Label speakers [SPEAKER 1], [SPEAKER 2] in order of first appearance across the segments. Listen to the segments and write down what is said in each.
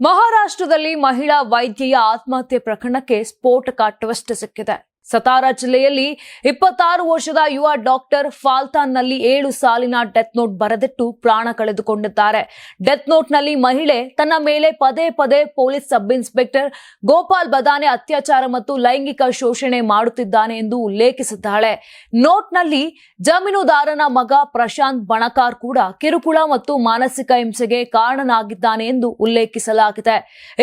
[SPEAKER 1] ಮಹಾರಾಷ್ಟ್ರದಲ್ಲಿ ಮಹಿಳಾ ವೈದ್ಯೆಯ ಆತ್ಮಹತ್ಯೆ ಪ್ರಕರಣಕ್ಕೆ ಸ್ಫೋಟಕ ಟ್ವಿಸ್ಟ್ ಸಿಕ್ಕಿದೆ. ಸತಾರಾ ಜಿಲ್ಲೆಯಲ್ಲಿ ಇಪ್ಪತ್ತಾರು ವರ್ಷದ ಯುವ ಡಾಕ್ಟರ್ ಫಾಲ್ತಾನ್ನಲ್ಲಿ ಏಳು ಸಾಲಿನ ಡೆತ್ ನೋಟ್ ಬರೆದಿಟ್ಟು ಪ್ರಾಣ ಕಳೆದುಕೊಂಡಿದ್ದಾರೆ. ಡೆತ್ ನೋಟ್ನಲ್ಲಿ ಮಹಿಳೆ ತನ್ನ ಮೇಲೆ ಪದೇ ಪದೇ police sub inspector Gopal Badane ಅತ್ಯಾಚಾರ ಮತ್ತು ಲೈಂಗಿಕ ಶೋಷಣೆ ಮಾಡುತ್ತಿದ್ದಾನೆ ಎಂದು ಉಲ್ಲೇಖಿಸಿದ್ದಾಳೆ. ನೋಟ್ನಲ್ಲಿ ಜಮೀನುದಾರನ ಮಗ ಪ್ರಶಾಂತ್ ಬಣಕಾರ್ ಕೂಡ ಕಿರುಕುಳ ಮತ್ತು ಮಾನಸಿಕ ಹಿಂಸೆಗೆ ಕಾರಣನಾಗಿದ್ದಾನೆ ಎಂದು ಉಲ್ಲೇಖಿಸಲಾಗಿದೆ.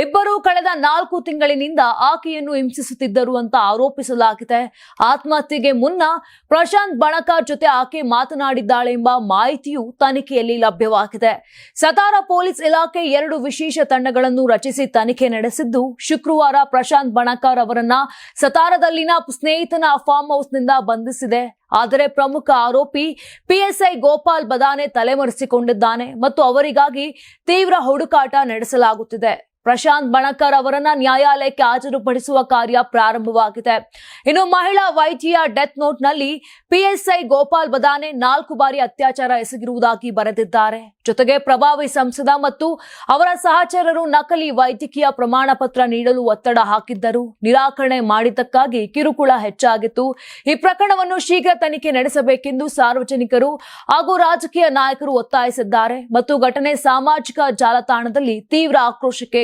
[SPEAKER 1] ಇಬ್ಬರೂ ಕಳೆದ ನಾಲ್ಕು ತಿಂಗಳಿನಿಂದ ಆಕೆಯನ್ನು ಹಿಂಸಿಸುತ್ತಿದ್ದರು ಅಂತ ಆರೋಪಿಸಲಾಗಿದೆ. ಆತ್ಮಹತ್ಯೆಗೆ ಮುನ್ನ ಪ್ರಶಾಂತ್ ಬಣಕಾರ್ ಜೊತೆ ಆಕೆ ಮಾತನಾಡಿದ್ದಾಳೆ ಎಂಬ ಮಾಹಿತಿಯು ತನಿಖೆಯಲ್ಲಿ ಲಭ್ಯವಾಗಿದೆ. ಸತಾರ ಪೊಲೀಸ್ ಇಲಾಖೆ ಎರಡು ವಿಶೇಷ ತಂಡಗಳನ್ನು ರಚಿಸಿ ತನಿಖೆ ನಡೆಸಿದ್ದು, ಶುಕ್ರವಾರ ಪ್ರಶಾಂತ್ ಬಣಕಾರ್ ಅವರನ್ನ ಸತಾರದಲ್ಲಿನ ಸ್ನೇಹಿತನ ಫಾರ್ಮ್ ಹೌಸ್ನಿಂದ ಬಂಧಿಸಿದೆ. ಆದರೆ ಪ್ರಮುಖ ಆರೋಪಿ ಪಿಎಸ್ಐ ಗೋಪಾಲ್ ಬದಾನೆ ತಲೆಮರೆಸಿಕೊಂಡಿದ್ದಾನೆ ಮತ್ತು ಅವರಿಗಾಗಿ ತೀವ್ರ ಹುಡುಕಾಟ ನಡೆಸಲಾಗುತ್ತಿದೆ. ಪ್ರಶಾಂತ್ ಬಣಕರ್ ಅವರನ್ನ ನ್ಯಾಯಾಲಯಕ್ಕೆ ಹಾಜರುಪಡಿಸುವ ಕಾರ್ಯ ಪ್ರಾರಂಭವಾಗಿದೆ. ಇನ್ನು ಮಹಿಳಾ ವೈದ್ಯ ಡೆತ್ ನೋಟ್ನಲ್ಲಿ ಪಿಎಸ್ಐ ಗೋಪಾಲ್ ಬದಾನೆ ನಾಲ್ಕು ಬಾರಿ ಅತ್ಯಾಚಾರ ಎಸಗಿರುವುದಾಗಿ ಬರೆದಿದ್ದಾರೆ. ಜೊತೆಗೆ ಪ್ರಭಾವಿ ಸಂಸದ ಮತ್ತು ಅವರ ಸಹಚರರು ನಕಲಿ ವೈದ್ಯಕೀಯ ಪ್ರಮಾಣ ಪತ್ರ ನೀಡಲು ಒತ್ತಡ ಹಾಕಿದ್ದರು. ನಿರಾಕರಣೆ ಮಾಡಿದ್ದಕ್ಕಾಗಿ ಕಿರುಕುಳ ಹೆಚ್ಚಾಗಿತ್ತು. ಈ ಪ್ರಕರಣವನ್ನು ಶೀಘ್ರ ತನಿಖೆ ನಡೆಸಬೇಕೆಂದು ಸಾರ್ವಜನಿಕರು ಹಾಗೂ ರಾಜಕೀಯ ನಾಯಕರು ಒತ್ತಾಯಿಸಿದ್ದಾರೆ. ಮತ್ತು ಘಟನೆ ಸಾಮಾಜಿಕ ಜಾಲತಾಣದಲ್ಲಿ ತೀವ್ರ ಆಕ್ರೋಶಕ್ಕೆ